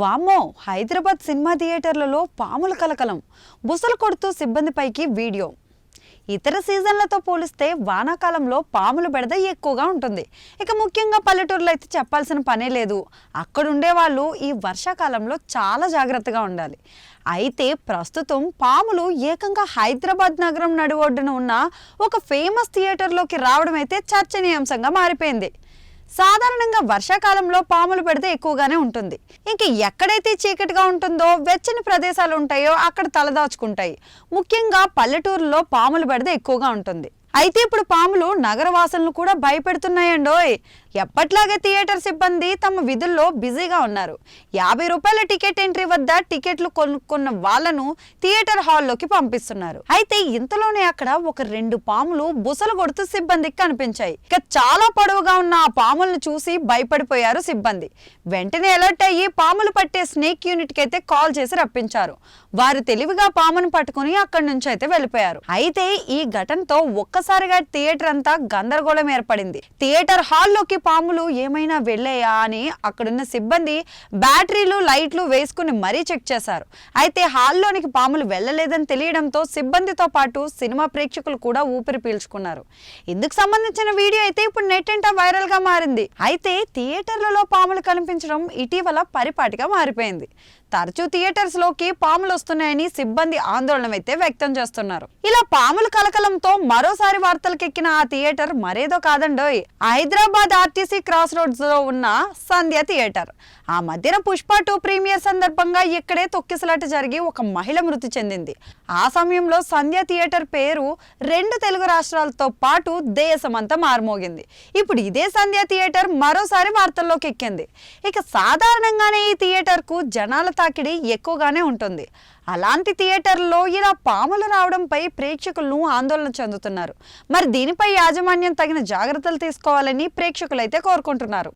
వామ్మో హైదరాబాద్ సినిమా థియేటర్లలో పాముల కలకలం బుసలు కొడుతూ సిబ్బందిపైకి వీడియో. ఇతర సీజన్లతో పోలిస్తే వానాకాలంలో పాముల బెడద ఎక్కువగా ఉంటుంది. ఇక ముఖ్యంగా పల్లెటూరులో అయితే చెప్పాల్సిన పనే లేదు. అక్కడుండే వాళ్ళు ఈ వర్షాకాలంలో చాలా జాగ్రత్తగా ఉండాలి. అయితే ప్రస్తుతం పాములు ఏకంగా హైదరాబాద్ నగరం నడివొడ్డున ఉన్న ఒక ఫేమస్ థియేటర్లోకి రావడం అయితే చర్చనీయాంశంగా మారిపోయింది. సాధారణంగా వర్షాకాలంలో పాములు పెడితే ఎక్కువగానే ఉంటుంది. ఇంక ఎక్కడైతే చీకటిగా ఉంటుందో వెచ్చని ప్రదేశాలు ఉంటాయో అక్కడ తలదాచుకుంటాయి. ముఖ్యంగా పల్లెటూరులో పాములు పెడితే ఎక్కువగా ఉంటుంది. అయితే ఇప్పుడు పాములు నగరవాసులను కూడా భయపెడుతున్నాయండోయ్. ఎప్పట్లాగే థియేటర్ సిబ్బంది తమ విధుల్లో బిజీగా ఉన్నారు. యాభై రూపాయల టికెట్ ఎంట్రీ వద్ద టికెట్లు కొనుక్కున్న వాళ్ళను థియేటర్ హాల్లోకి పంపిస్తున్నారు. అయితే ఇంతలోనే అక్కడ ఒక రెండు పాములు బుసలు కొడుతూ సిబ్బందికి కనిపించాయి. ఇక చాలా పొడవుగా ఉన్న ఆ పాములను చూసి భయపడిపోయారు సిబ్బంది. వెంటనే అలర్ట్ అయ్యి పాములు పట్టే స్నేక్ యూనిట్కి అయితే కాల్ చేసి రప్పించారు. వారు తెలివిగా పామును పట్టుకుని అక్కడి నుంచి అయితే వెళ్ళిపోయారు. అయితే ఈ ఘటనతో ఒక్క ఒక్కసారిగా థియేటర్ అంతా గందరగోళం ఏర్పడింది. థియేటర్ హాల్లోకి పాములు ఏమైనా వెళ్ళాయా అని అక్కడున్న సిబ్బంది బ్యాటరీలు లైట్లు వేసుకుని మరీ చెక్ చేశారు. అయితే హాల్లోనికి పాములు వెళ్ళలేదని తెలియడంతో సిబ్బందితో పాటు సినిమా ప్రేక్షకులు కూడా ఊపిరి పీల్చుకున్నారు. ఇందుకు సంబంధించిన వీడియో అయితే ఇప్పుడు నెట్ ఎంట వైరల్గా మారింది. అయితే థియేటర్లలో పాములు కనిపించడం ఇటీవల పరిపాటిగా మారిపోయింది. తరచూ థియేటర్స్లోకి పాములు వస్తున్నాయని సిబ్బంది ఆందోళన అయితే వ్యక్తం చేస్తున్నారు. ఇలా పాముల కలకలంతో మరోసారి వార్తలకెక్కిన ఆ థియేటర్ మరేదో కాదండోయ్. హైదరాబాద్ ఆర్టీసీ క్రాస్ రోడ్స్లో ఉన్న సంధ్య థియేటర్. ఆ మధ్యన పుష్ప టూ ప్రీమియర్ సందర్భంగా ఇక్కడే తొక్కిసలాట జరిగి ఒక మహిళ మృతి చెందింది. ఆ సమయంలో సంధ్య థియేటర్ పేరు రెండు తెలుగు రాష్ట్రాలతో పాటు దేశమంతా మారుమోగింది. ఇప్పుడు ఇదే సంధ్య థియేటర్ మరోసారి వార్తల్లోకి ఎక్కింది ఇక సాధారణంగానే ఈ థియేటర్కు జనాల తాకిడి ఎక్కువగానే ఉంటుంది. అలాంటి థియేటర్లో ఇలా పాములు రావడంపై ప్రేక్షకులను ఆందోళన చెందుతున్నారు. మరి దీనిపై యాజమాన్యం తగిన జాగ్రత్తలు తీసుకోవాలని ప్రేక్షకులైతే కోరుకుంటున్నారు.